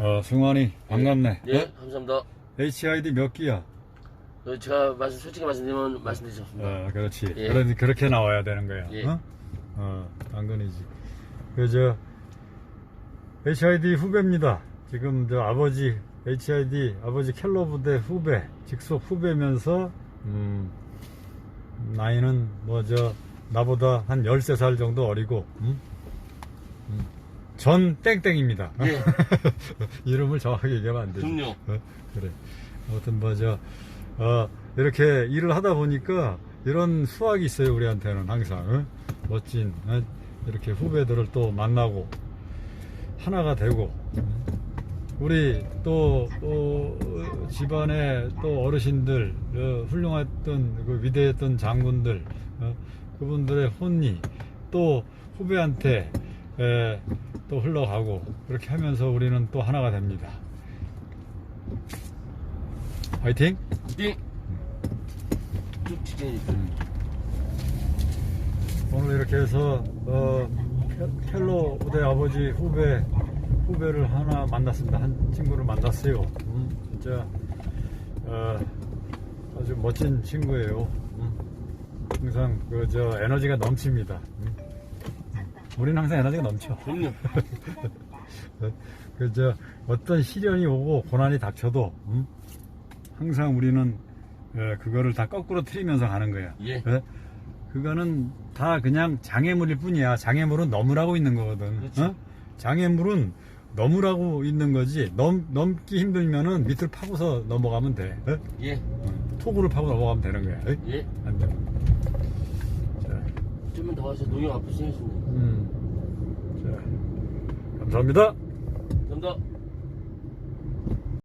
어, 승환이 반갑네. 예, 어? 감사합니다. HID 몇 기야? 어, 제가 말씀, 솔직히 말씀드리면 말씀드리셨습니다. 어, 그렇지. 예. 그러 그렇게 나와야 되는 거야. 예. 어? 어, 당근이지. 그저 HID 후배입니다. 지금 저 아버지 HID 아버지 켈러 부대 후배, 직속 후배면서 음, 나이는 뭐 저 나보다 한 13살 정도 어리고 음? 음. 전 땡땡입니다. 예. 이름을 정확하게 얘기하면 안 되지. 그럼요. 어, 그래. 아무튼 뭐저 어, 이렇게 일을 하다 보니까 이런 수확이 있어요 우리한테는 항상 어? 멋진 어? 이렇게 후배들을 또 만나고 하나가 되고 음. 우리 또 어, 집안의 또 어르신들 어, 훌륭했던 그 위대했던 장군들 어, 그분들의 혼이 또 후배한테 에, 또 흘러가고 그렇게 하면서 우리는 또 하나가 됩니다. 화이팅! 띵! 쭉 직진해주세요. 오늘 이렇게 해서 어, 켈- 켈로 부대 아버지 후배 후배를 하나 만났습니다. 한 친구를 만났어요. 음, 진짜 어, 아주 멋진 친구예요. 음, 항상 그 저 에너지가 넘칩니다. 음. 우리는 항상 에너지가 넘쳐. 그럼요. 그저 어떤 시련이 오고 고난이 닥쳐도 음, 항상 우리는 어, 그거를 다 거꾸로 틀리면서 가는 거야. 예. 어? 그거는 다 그냥 장애물일 뿐이야. 장애물은 넘으라고 있는 거거든. 그렇죠. 어? 장애물은 넘으라고 있는 거지. 넘, 넘기 힘들면은 밑을 파고서 넘어가면 돼. 어? 예. 어, 토구를 파고 넘어가면 되는 거야. 어? 예. 안 돼. 자, 좀만 더 하셔서 농협 앞으로 생겼습니다. 음. 자, 감사합니다. 감사합니다.